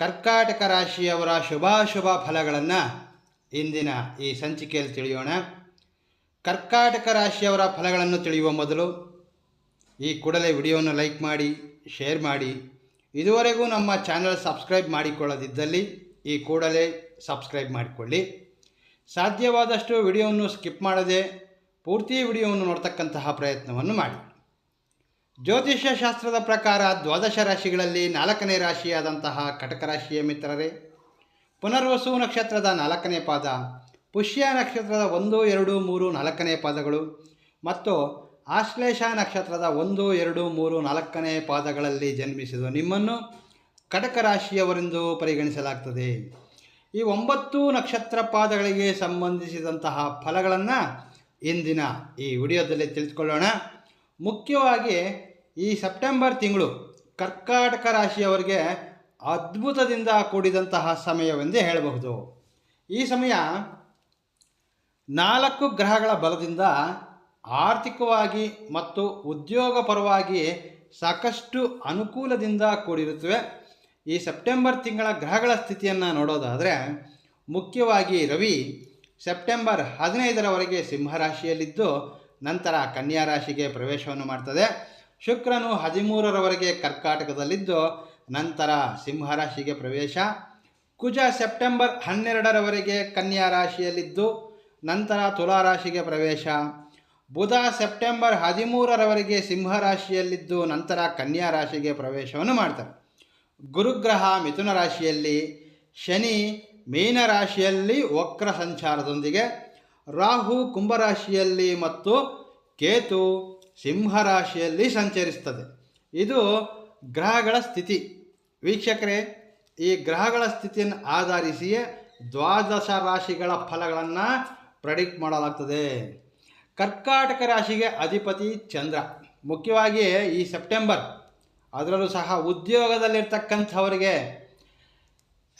ಕರ್ಕಾಟಕ ರಾಶಿಯವರ ಶುಭಾಶುಭ ಫಲಗಳನ್ನು ಇಂದಿನ ಈ ಸಂಚಿಕೆಯಲ್ಲಿ ತಿಳಿಯೋಣ. ಕರ್ಕಾಟಕ ರಾಶಿಯವರ ಫಲಗಳನ್ನು ತಿಳಿಯುವ ಮೊದಲು ಈ ಕೂಡಲೇ ವಿಡಿಯೋವನ್ನು ಲೈಕ್ ಮಾಡಿ, ಶೇರ್ ಮಾಡಿ. ಇದುವರೆಗೂ ನಮ್ಮ ಚಾನಲ್ ಸಬ್ಸ್ಕ್ರೈಬ್ ಮಾಡಿಕೊಳ್ಳದಿದ್ದಲ್ಲಿ ಈ ಕೂಡಲೇ ಸಬ್ಸ್ಕ್ರೈಬ್ ಮಾಡಿಕೊಳ್ಳಿ. ಸಾಧ್ಯವಾದಷ್ಟು ವಿಡಿಯೋವನ್ನು ಸ್ಕಿಪ್ ಮಾಡದೆ ಪೂರ್ತಿ ವಿಡಿಯೋವನ್ನು ನೋಡ್ತಕ್ಕಂತಹ ಪ್ರಯತ್ನವನ್ನು ಮಾಡಿ. ಜ್ಯೋತಿಷ್ಯ ಶಾಸ್ತ್ರದ ಪ್ರಕಾರ ದ್ವಾದಶ ರಾಶಿಗಳಲ್ಲಿ ನಾಲ್ಕನೇ ರಾಶಿಯಾದಂತಹ ಕಟಕ ರಾಶಿಯ ಮಿತ್ರರೇ, ಪುನರ್ವಸು ನಕ್ಷತ್ರದ ನಾಲ್ಕನೇ ಪಾದ, ಪುಷ್ಯ ನಕ್ಷತ್ರದ ಒಂದು, ಎರಡು, ಮೂರು, ನಾಲ್ಕನೇ ಪಾದಗಳು ಮತ್ತು ಆಶ್ಲೇಷ ನಕ್ಷತ್ರದ ಒಂದು, ಎರಡು, ಮೂರು, ನಾಲ್ಕನೇ ಪಾದಗಳಲ್ಲಿ ಜನ್ಮಿಸಿದ ನಿಮ್ಮನ್ನು ಕಟಕ ರಾಶಿಯವರೆಂದು ಪರಿಗಣಿಸಲಾಗ್ತದೆ. ಈ ಒಂಬತ್ತು ನಕ್ಷತ್ರ ಪಾದಗಳಿಗೆ ಸಂಬಂಧಿಸಿದಂತಹ ಫಲಗಳನ್ನು ಇಂದಿನ ಈ ವಿಡಿಯೋದಲ್ಲಿ ತಿಳಿದುಕೊಳ್ಳೋಣ. ಮುಖ್ಯವಾಗಿ ಈ ಸೆಪ್ಟೆಂಬರ್ ತಿಂಗಳು ಕರ್ಕಾಟಕ ರಾಶಿಯವರಿಗೆ ಅದ್ಭುತದಿಂದ ಕೂಡಿದಂತಹ ಸಮಯವೆಂದೇ ಹೇಳಬಹುದು. ಈ ಸಮಯ ನಾಲ್ಕು ಗ್ರಹಗಳ ಬಲದಿಂದ ಆರ್ಥಿಕವಾಗಿ ಮತ್ತು ಉದ್ಯೋಗ ಪರವಾಗಿ ಸಾಕಷ್ಟು ಅನುಕೂಲದಿಂದ ಕೂಡಿರುತ್ತವೆ. ಈ ಸೆಪ್ಟೆಂಬರ್ ತಿಂಗಳ ಗ್ರಹಗಳ ಸ್ಥಿತಿಯನ್ನು ನೋಡೋದಾದರೆ, ಮುಖ್ಯವಾಗಿ ರವಿ ಸೆಪ್ಟೆಂಬರ್ ಹದಿನೈದರವರೆಗೆ ಸಿಂಹರಾಶಿಯಲ್ಲಿದ್ದು, ನಂತರ ಕನ್ಯಾ ರಾಶಿಗೆ ಪ್ರವೇಶವನ್ನು ಮಾಡ್ತದೆ. ಶುಕ್ರನು ಹದಿಮೂರರವರೆಗೆ ಕರ್ಕಾಟಕದಲ್ಲಿದ್ದು, ನಂತರ ಸಿಂಹರಾಶಿಗೆ ಪ್ರವೇಶ. ಕುಜ ಸೆಪ್ಟೆಂಬರ್ ಹನ್ನೆರಡರವರೆಗೆ ಕನ್ಯಾ ರಾಶಿಯಲ್ಲಿದ್ದು, ನಂತರ ತುಲಾ ರಾಶಿಗೆ ಪ್ರವೇಶ. ಬುಧ ಸೆಪ್ಟೆಂಬರ್ ಹದಿಮೂರರವರೆಗೆ ಸಿಂಹರಾಶಿಯಲ್ಲಿದ್ದು ನಂತರ ಕನ್ಯಾ ರಾಶಿಗೆ ಪ್ರವೇಶವನ್ನು ಮಾಡ್ತಾರೆ. ಗುರುಗ್ರಹ ಮಿಥುನ ರಾಶಿಯಲ್ಲಿ, ಶನಿ ಮೀನ ರಾಶಿಯಲ್ಲಿ, ವಕ್ರ ಸಂಚಾರದೊಂದಿಗೆ. ರಾಹು ಕುಂಭರಾಶಿಯಲ್ಲಿ ಮತ್ತು ಕೇತು ಸಿಂಹರಾಶಿಯಲ್ಲಿ ಸಂಚರಿಸ್ತದೆ. ಇದು ಗ್ರಹಗಳ ಸ್ಥಿತಿ. ವೀಕ್ಷಕರೇ, ಈ ಗ್ರಹಗಳ ಸ್ಥಿತಿಯನ್ನು ಆಧರಿಸಿಯೇ ದ್ವಾದಶ ರಾಶಿಗಳ ಫಲಗಳನ್ನು ಪ್ರೆಡಿಕ್ಟ್ ಮಾಡಲಾಗ್ತದೆ. ಕರ್ಕಾಟಕ ರಾಶಿಗೆ ಅಧಿಪತಿ ಚಂದ್ರ. ಮುಖ್ಯವಾಗಿ ಈ ಸೆಪ್ಟೆಂಬರ್. ಅದರಲ್ಲೂ ಸಹ ಉದ್ಯೋಗದಲ್ಲಿರ್ತಕ್ಕಂಥವರಿಗೆ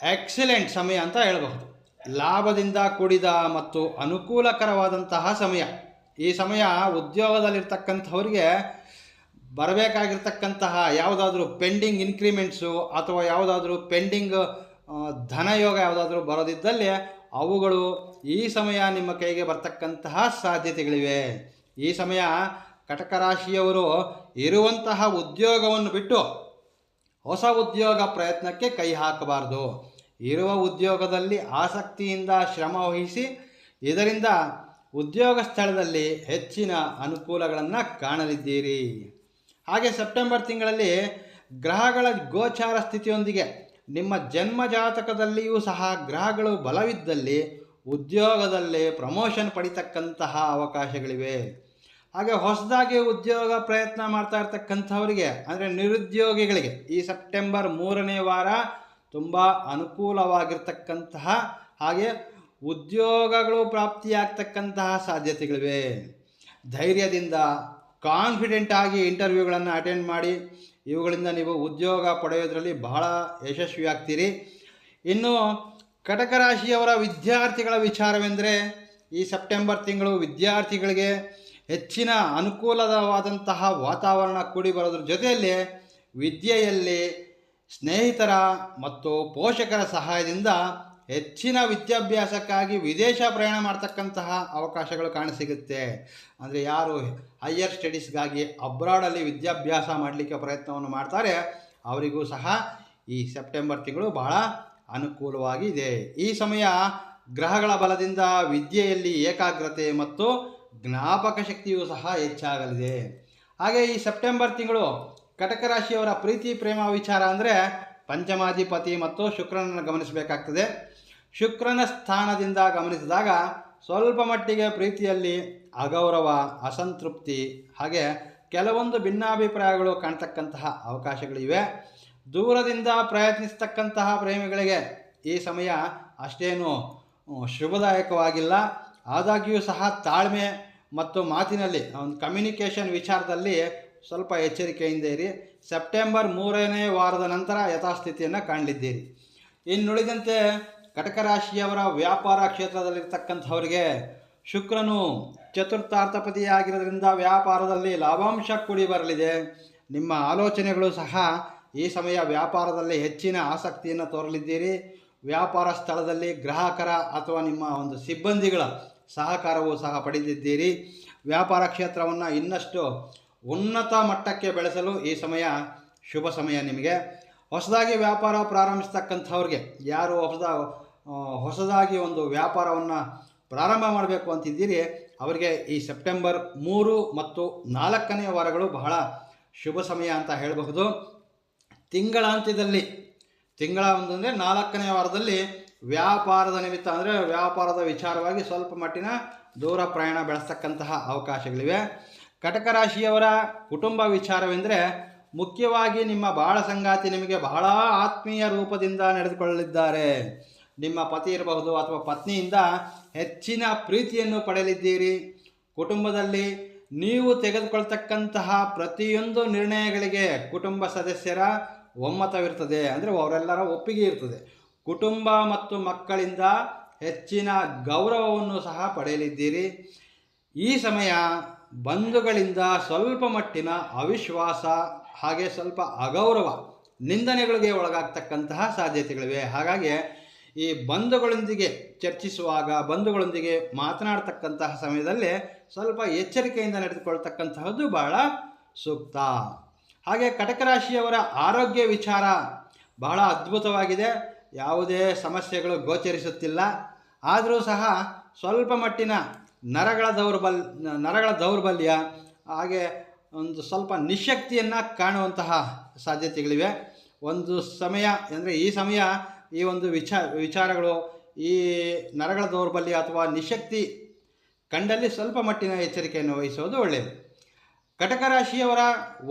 ಎಕ್ಸಲೆಂಟ್ ಸಮಯ ಅಂತ ಹೇಳಬಹುದು. ಲಾಭದಿಂದ ಕೂಡಿದ ಮತ್ತು ಅನುಕೂಲಕರವಾದಂತಹ ಸಮಯ. ಈ ಸಮಯ ಉದ್ಯೋಗದಲ್ಲಿರ್ತಕ್ಕಂಥವ್ರಿಗೆ ಬರಬೇಕಾಗಿರ್ತಕ್ಕಂತಹ ಯಾವುದಾದ್ರೂ ಪೆಂಡಿಂಗ್ ಇನ್ಕ್ರಿಮೆಂಟ್ಸು ಅಥವಾ ಯಾವುದಾದ್ರೂ ಪೆಂಡಿಂಗ್ ಧನಯೋಗ ಯಾವುದಾದ್ರೂ ಬರೋದಿದ್ದಲ್ಲಿ ಅವುಗಳು ಈ ಸಮಯ ನಿಮ್ಮ ಕೈಗೆ ಬರ್ತಕ್ಕಂತಹ ಸಾಧ್ಯತೆಗಳಿವೆ. ಈ ಸಮಯ ಕಟಕ ರಾಶಿಯವರು ಇರುವಂತಹ ಉದ್ಯೋಗವನ್ನು ಬಿಟ್ಟು ಹೊಸ ಉದ್ಯೋಗ ಪ್ರಯತ್ನಕ್ಕೆ ಕೈ ಹಾಕಬಾರ್ದು. ಇರುವ ಉದ್ಯೋಗದಲ್ಲಿ ಆಸಕ್ತಿಯಿಂದ ಶ್ರಮ ವಹಿಸಿ ಇದರಿಂದ ಉದ್ಯೋಗ ಸ್ಥಳದಲ್ಲಿ ಹೆಚ್ಚಿನ ಅನುಕೂಲಗಳನ್ನು ಕಾಣಲಿದ್ದೀರಿ. ಹಾಗೆ ಸೆಪ್ಟೆಂಬರ್ ತಿಂಗಳಲ್ಲಿ ಗ್ರಹಗಳ ಗೋಚಾರ ಸ್ಥಿತಿಯೊಂದಿಗೆ ನಿಮ್ಮ ಜನ್ಮ ಜಾತಕದಲ್ಲಿಯೂ ಸಹ ಗ್ರಹಗಳು ಬಲವಿದ್ದಲ್ಲಿ ಉದ್ಯೋಗದಲ್ಲಿ ಪ್ರಮೋಷನ್ ಪಡಿತಕ್ಕಂತಹ ಅವಕಾಶಗಳಿವೆ. ಹಾಗೆ ಹೊಸದಾಗಿ ಉದ್ಯೋಗ ಪ್ರಯತ್ನ ಮಾಡ್ತಾ ಇರ್ತಕ್ಕಂಥವರಿಗೆ, ಅಂದರೆ ನಿರುದ್ಯೋಗಿಗಳಿಗೆ ಈ ಸೆಪ್ಟೆಂಬರ್ ಮೂರನೇ ವಾರ ತುಂಬ ಅನುಕೂಲವಾಗಿರ್ತಕ್ಕಂತಹ ಹಾಗೆ ಉದ್ಯೋಗಗಳು ಪ್ರಾಪ್ತಿಯಾಗ್ತಕ್ಕಂತಹ ಸಾಧ್ಯತೆಗಳಿವೆ. ಧೈರ್ಯದಿಂದ ಕಾನ್ಫಿಡೆಂಟ್ ಆಗಿ ಇಂಟರ್ವ್ಯೂಗಳನ್ನು ಅಟೆಂಡ್ ಮಾಡಿ, ಇವುಗಳಿಂದ ನೀವು ಉದ್ಯೋಗ ಪಡೆಯೋದರಲ್ಲಿ ಬಹಳ ಯಶಸ್ವಿ ಆಗ್ತೀರಿ ಇನ್ನು ಕಟಕ ರಾಶಿಯವರ ವಿದ್ಯಾರ್ಥಿಗಳ ವಿಚಾರವೆಂದರೆ, ಈ ಸೆಪ್ಟೆಂಬರ್ ತಿಂಗಳು ವಿದ್ಯಾರ್ಥಿಗಳಿಗೆ ಹೆಚ್ಚಿನ ಅನುಕೂಲವಾದಂತಹ ವಾತಾವರಣ ಕೂಡಿ ಬರೋದ್ರ ಜೊತೆಯಲ್ಲಿ ವಿದ್ಯೆಯಲ್ಲಿ ಸ್ನೇಹಿತರ ಮತ್ತು ಪೋಷಕರ ಸಹಾಯದಿಂದ ಹೆಚ್ಚಿನ ವಿದ್ಯಾಭ್ಯಾಸಕ್ಕಾಗಿ ವಿದೇಶ ಪ್ರಯಾಣ ಮಾಡ್ತಕ್ಕಂತಹ ಅವಕಾಶಗಳು ಕಾಣಸಿಗುತ್ತೆ ಅಂದರೆ ಯಾರು ಹೈಯರ್ ಸ್ಟಡೀಸ್ಗಾಗಿ ಅಬ್ರಾಡಲ್ಲಿ ವಿದ್ಯಾಭ್ಯಾಸ ಮಾಡಲಿಕ್ಕೆ ಪ್ರಯತ್ನವನ್ನು ಮಾಡ್ತಾರೆ, ಅವರಿಗೂ ಸಹ ಈ ಸೆಪ್ಟೆಂಬರ್ ತಿಂಗಳು ಬಹಳ ಅನುಕೂಲವಾಗಿದೆ ಈ ಸಮಯ ಗ್ರಹಗಳ ಬಲದಿಂದ ವಿದ್ಯೆಯಲ್ಲಿ ಏಕಾಗ್ರತೆ ಮತ್ತು ಜ್ಞಾಪಕ ಶಕ್ತಿಯೂ ಸಹ ಹೆಚ್ಚಾಗಲಿದೆ. ಹಾಗೆ ಈ ಸೆಪ್ಟೆಂಬರ್ ತಿಂಗಳು ಕಟಕ ರಾಶಿಯವರ ಪ್ರೀತಿ ಪ್ರೇಮ ವಿಚಾರ ಅಂದರೆ ಪಂಚಮಾಧಿಪತಿ ಮತ್ತು ಶುಕ್ರನನ್ನು ಗಮನಿಸಬೇಕಾಗ್ತದೆ. ಶುಕ್ರನ ಸ್ಥಾನದಿಂದ ಗಮನಿಸಿದಾಗ ಸ್ವಲ್ಪ ಮಟ್ಟಿಗೆ ಪ್ರೀತಿಯಲ್ಲಿ ಅಗೌರವ, ಅಸಂತೃಪ್ತಿ ಹಾಗೆ ಕೆಲವೊಂದು ಭಿನ್ನಾಭಿಪ್ರಾಯಗಳು ಕಾಣ್ತಕ್ಕಂತಹ ಅವಕಾಶಗಳಿವೆ. ದೂರದಿಂದ ಪ್ರಯತ್ನಿಸ್ತಕ್ಕಂತಹ ಪ್ರೇಮಿಗಳಿಗೆ ಈ ಸಮಯ ಅಷ್ಟೇನು ಶುಭದಾಯಕವಾಗಿಲ್ಲ. ಆದಾಗ್ಯೂ ಸಹ ತಾಳ್ಮೆ ಮತ್ತು ಮಾತಿನಲ್ಲಿ, ಒಂದು ಕಮ್ಯುನಿಕೇಷನ್ ವಿಚಾರದಲ್ಲಿ ಸ್ವಲ್ಪ ಎಚ್ಚರಿಕೆಯಿಂದ ಇರಿ. ಸೆಪ್ಟೆಂಬರ್ ಮೂರನೇ ವಾರದ ನಂತರ ಯಥಾಸ್ಥಿತಿಯನ್ನು ಕಾಣಲಿದ್ದೀರಿ. ಇನ್ನುಳಿದಂತೆ ಕಟಕ ರಾಶಿಯವರ ವ್ಯಾಪಾರ ಕ್ಷೇತ್ರದಲ್ಲಿರ್ತಕ್ಕಂಥವರಿಗೆ ಶುಕ್ರನು ಚತುರ್ಥಾರ್ಥಪತಿಯಾಗಿರೋದ್ರಿಂದ ವ್ಯಾಪಾರದಲ್ಲಿ ಲಾಭಾಂಶ ಕೂಡಿ ಬರಲಿದೆ. ನಿಮ್ಮ ಆಲೋಚನೆಗಳು ಸಹ ಈ ಸಮಯ ವ್ಯಾಪಾರದಲ್ಲಿ ಹೆಚ್ಚಿನ ಆಸಕ್ತಿಯನ್ನು ತೋರಲಿದ್ದೀರಿ. ವ್ಯಾಪಾರ ಸ್ಥಳದಲ್ಲಿ ಗ್ರಾಹಕರ ಅಥವಾ ನಿಮ್ಮ ಒಂದು ಸಿಬ್ಬಂದಿಗಳ ಸಹಕಾರವೂ ಸಹ ಪಡೆದಿದ್ದೀರಿ. ವ್ಯಾಪಾರ ಕ್ಷೇತ್ರವನ್ನು ಇನ್ನಷ್ಟು ಉನ್ನತ ಮಟ್ಟಕ್ಕೆ ಬೆಳೆಸಲು ಈ ಸಮಯ ಶುಭ ಸಮಯ ನಿಮಗೆ. ಹೊಸದಾಗಿ ವ್ಯಾಪಾರ ಪ್ರಾರಂಭಿಸ್ತಕ್ಕಂಥವ್ರಿಗೆ ಯಾರು ಹೊಸದ ಆ, ಹೊಸದಾಗಿ ಒಂದು ವ್ಯಾಪಾರವನ್ನು ಪ್ರಾರಂಭ ಮಾಡಬೇಕು ಅಂತಿದ್ದೀರಿ. ಅವರಿಗೆ ಈ ಸೆಪ್ಟೆಂಬರ್ ಮೂರು ಮತ್ತು ನಾಲ್ಕನೇ ವಾರಗಳು ಬಹಳ ಶುಭ ಸಮಯ ಅಂತ ಹೇಳಬಹುದು. ತಿಂಗಳಾಂತ್ಯದಲ್ಲಿ ತಿಂಗಳ ಒಂದು ಅಂದರೆ ನಾಲ್ಕನೇ ವಾರದಲ್ಲಿ ವ್ಯಾಪಾರದ ನಿಮಿತ್ತ ಅಂದರೆ ವ್ಯಾಪಾರದ ವಿಚಾರವಾಗಿ ಸ್ವಲ್ಪ ಮಟ್ಟಿನ ದೂರ ಪ್ರಯಾಣ ಬೆಳೆಸ್ತಕ್ಕಂತಹ ಅವಕಾಶಗಳಿವೆ. ಕಟಕ ರಾಶಿಯವರ ಕುಟುಂಬ ವಿಚಾರವೆಂದರೆ ಮುಖ್ಯವಾಗಿ ನಿಮ್ಮ ಬಾಳ ಸಂಗಾತಿ ನಿಮಗೆ ಬಹಳ ಆತ್ಮೀಯ ರೂಪದಿಂದ ನಡೆದುಕೊಳ್ಳಲಿದ್ದಾರೆ. ನಿಮ್ಮ ಪತಿ ಇರಬಹುದು ಅಥವಾ ಪತ್ನಿಯಿಂದ ಹೆಚ್ಚಿನ ಪ್ರೀತಿಯನ್ನು ಪಡೆಯಲಿದ್ದೀರಿ. ಕುಟುಂಬದಲ್ಲಿ ನೀವು ತೆಗೆದುಕೊಳ್ತಕ್ಕಂತಹ ಪ್ರತಿಯೊಂದು ನಿರ್ಣಯಗಳಿಗೆ ಕುಟುಂಬ ಸದಸ್ಯರ ಒಮ್ಮತವಿರ್ತದೆ ಅಂದರೆ ಅವರೆಲ್ಲರ ಒಪ್ಪಿಗೆ ಇರ್ತದೆ. ಕುಟುಂಬ ಮತ್ತು ಮಕ್ಕಳಿಂದ ಹೆಚ್ಚಿನ ಗೌರವವನ್ನು ಸಹ ಪಡೆಯಲಿದ್ದೀರಿ. ಈ ಸಮಯ ಬಂಧುಗಳಿಂದ ಸ್ವಲ್ಪ ಮಟ್ಟಿನ ಅವಿಶ್ವಾಸ ಹಾಗೆ ಸ್ವಲ್ಪ ಅಗೌರವ ನಿಂದನೆಗಳಿಗೆ ಒಳಗಾಗ್ತಕ್ಕಂತಹ ಸಾಧ್ಯತೆಗಳಿವೆ. ಹಾಗಾಗಿ ಈ ಬಂಧುಗಳೊಂದಿಗೆ ಚರ್ಚಿಸುವಾಗ, ಬಂಧುಗಳೊಂದಿಗೆ ಮಾತನಾಡ್ತಕ್ಕಂತಹ ಸಮಯದಲ್ಲಿ ಸ್ವಲ್ಪ ಎಚ್ಚರಿಕೆಯಿಂದ ನಡೆದುಕೊಳ್ತಕ್ಕಂತಹದ್ದು ಬಹಳ ಸೂಕ್ತ. ಹಾಗೆ ಕಟಕರಾಶಿಯವರ ಆರೋಗ್ಯ ವಿಚಾರ ಬಹಳ ಅದ್ಭುತವಾಗಿದೆ. ಯಾವುದೇ ಸಮಸ್ಯೆಗಳು ಗೋಚರಿಸುತ್ತಿಲ್ಲ. ಆದರೂ ಸಹ ಸ್ವಲ್ಪ ಮಟ್ಟಿನ ನರಗಳ ದೌರ್ಬಲ್, ನರಗಳ ದೌರ್ಬಲ್ಯ, ಹಾಗೆ ಒಂದು ಸ್ವಲ್ಪ ನಿಶಕ್ತಿಯನ್ನು ಕಾಣುವಂತಹ ಸಾಧ್ಯತೆಗಳಿವೆ. ಒಂದು ಸಮಯ ಅಂದರೆ ಈ ಸಮಯ ಈ ಒಂದು ವಿಚಾರ ವಿಚಾರಗಳು ಈ ನರಗಳ ದೌರ್ಬಲ್ಯ ಅಥವಾ ನಿಶಕ್ತಿ ಕಂಡಲ್ಲಿ ಸ್ವಲ್ಪ ಮಟ್ಟಿನ ಎಚ್ಚರಿಕೆಯನ್ನು ವಹಿಸೋದು ಒಳ್ಳೆಯದು. ಕಟಕ ರಾಶಿಯವರ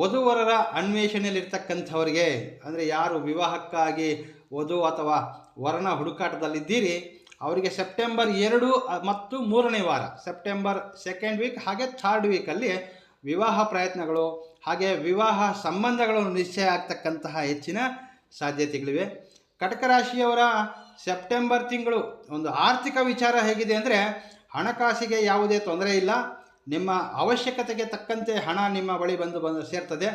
ವಧುವರರ ಅನ್ವೇಷಣೆಯಲ್ಲಿರ್ತಕ್ಕಂಥವರಿಗೆ, ಅಂದರೆ ಯಾರು ವಿವಾಹಕ್ಕಾಗಿ ವಧು ಅಥವಾ ವರನ ಹುಡುಕಾಟದಲ್ಲಿದ್ದೀರಿ, ಅವರಿಗೆ ಸೆಪ್ಟೆಂಬರ್ ಎರಡು ಮತ್ತು ಮೂರನೇ ವಾರ, ಸೆಪ್ಟೆಂಬರ್ ಸೆಕೆಂಡ್ ವೀಕ್ ಹಾಗೆ ಥರ್ಡ್ ವೀಕಲ್ಲಿ ವಿವಾಹ ಪ್ರಯತ್ನಗಳು, ಹಾಗೆ ವಿವಾಹ ಸಂಬಂಧಗಳು ನಿಶ್ಚಯ ಆಗ್ತಕ್ಕಂತಹ ಹೆಚ್ಚಿನ ಸಾಧ್ಯತೆಗಳಿವೆ. ಕಟಕ ರಾಶಿಯವರ ಸೆಪ್ಟೆಂಬರ್ ತಿಂಗಳು ಒಂದು ಆರ್ಥಿಕ ವಿಚಾರ ಹೇಗಿದೆ ಅಂದರೆ ಹಣಕಾಸಿಗೆ ಯಾವುದೇ ತೊಂದರೆ ಇಲ್ಲ. ನಿಮ್ಮ ಅವಶ್ಯಕತೆಗೆ ತಕ್ಕಂತೆ ಹಣ ನಿಮ್ಮ ಬಳಿ ಬಂದು ಬಂದು ಸೇರ್ತದೆ.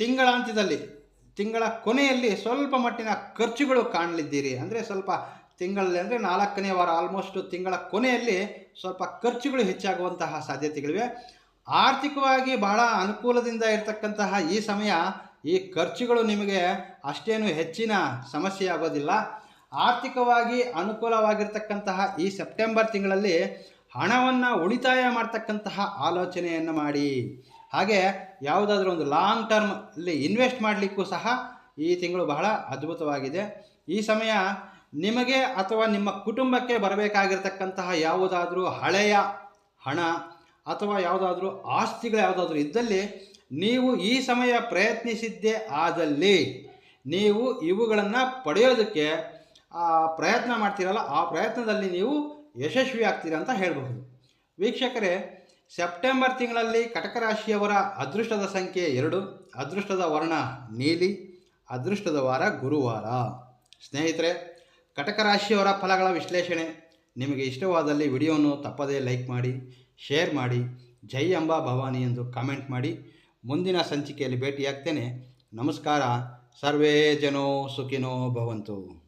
ತಿಂಗಳಾಂತ್ಯದಲ್ಲಿ ತಿಂಗಳ ಕೊನೆಯಲ್ಲಿ ಸ್ವಲ್ಪ ಮಟ್ಟಿನ ಖರ್ಚುಗಳು ಕಾಣಲಿದ್ದೀರಿ. ಅಂದರೆ ಸ್ವಲ್ಪ ತಿಂಗಳಲ್ಲಿ ಅಂದರೆ ನಾಲ್ಕನೇ ವಾರ ಆಲ್ಮೋಸ್ಟ್ ತಿಂಗಳ ಕೊನೆಯಲ್ಲಿ ಸ್ವಲ್ಪ ಖರ್ಚುಗಳು ಹೆಚ್ಚಾಗುವಂತಹ ಸಾಧ್ಯತೆಗಳಿವೆ. ಆರ್ಥಿಕವಾಗಿ ಬಹಳ ಅನುಕೂಲದಿಂದ ಇರತಕ್ಕಂತಹ ಈ ಸಮಯ ಈ ಖರ್ಚುಗಳು ನಿಮಗೆ ಅಷ್ಟೇನು ಹೆಚ್ಚಿನ ಸಮಸ್ಯೆ ಆಗೋದಿಲ್ಲ. ಆರ್ಥಿಕವಾಗಿ ಅನುಕೂಲವಾಗಿರ್ತಕ್ಕಂತಹ ಈ ಸೆಪ್ಟೆಂಬರ್ ತಿಂಗಳಲ್ಲಿ ಹಣವನ್ನು ಉಳಿತಾಯ ಮಾಡ್ತಕ್ಕಂತಹ ಆಲೋಚನೆಯನ್ನು ಮಾಡಿ. ಹಾಗೆ ಯಾವುದಾದ್ರೂ ಒಂದು ಲಾಂಗ್ ಟರ್ಮ್ ಅಲ್ಲಿ ಇನ್ವೆಸ್ಟ್ ಮಾಡಲಿಕ್ಕೂ ಸಹ ಈ ತಿಂಗಳು ಬಹಳ ಅದ್ಭುತವಾಗಿದೆ. ಈ ಸಮಯ ನಿಮಗೆ ಅಥವಾ ನಿಮ್ಮ ಕುಟುಂಬಕ್ಕೆ ಬರಬೇಕಾಗಿರ್ತಕ್ಕಂತಹ ಯಾವುದಾದ್ರೂ ಹಳೆಯ ಹಣ ಅಥವಾ ಯಾವುದಾದ್ರೂ ಆಸ್ತಿಗಳು ಯಾವುದಾದ್ರೂ ಇದ್ದಲ್ಲಿ ನೀವು ಈ ಸಮಯ ಪ್ರಯತ್ನಿಸಿದ್ದೇ ಆದಲ್ಲಿ ನೀವು ಇವುಗಳನ್ನು ಪಡೆಯೋದಕ್ಕೆ ಆ, ಪ್ರಯತ್ನ ಮಾಡ್ತೀರಲ್ಲ ಆ ಪ್ರಯತ್ನದಲ್ಲಿ ನೀವು ಯಶಸ್ವಿ ಆಗ್ತೀರ ಅಂತ ಹೇಳಬಹುದು. ವೀಕ್ಷಕರೇ ಸೆಪ್ಟೆಂಬರ್ ತಿಂಗಳಲ್ಲಿ ಕಟಕ ರಾಶಿಯವರ ಅದೃಷ್ಟದ ಸಂಖ್ಯೆ ಎರಡು ಅದೃಷ್ಟದ ವರ್ಣ ನೀಲಿ ಅದೃಷ್ಟದ ವಾರ ಗುರುವಾರ. ಸ್ನೇಹಿತರೆ ಕಟಕ ರಾಶಿಯವರ ಫಲಗಳ ವಿಶ್ಲೇಷಣೆ. ನಿಮಗೆ ಇಷ್ಟವಾದಲ್ಲಿ ವಿಡಿಯೋವನ್ನು ತಪ್ಪದೇ ಲೈಕ್ ಮಾಡಿ ಶೇರ್ ಮಾಡಿ, ಜೈ ಅಂಬಾ ಭವಾನಿ ಎಂದು ಕಾಮೆಂಟ್ ಮಾಡಿ. ಮುಂದಿನ ಸಂಚಿಕೆಯಲ್ಲಿ ಭೇಟಿಯಾಗ್ತೇನೆ. ನಮಸ್ಕಾರ. ಸರ್ವೇ ಜನೋ ಸುಖಿನೋ ಭವಂತು.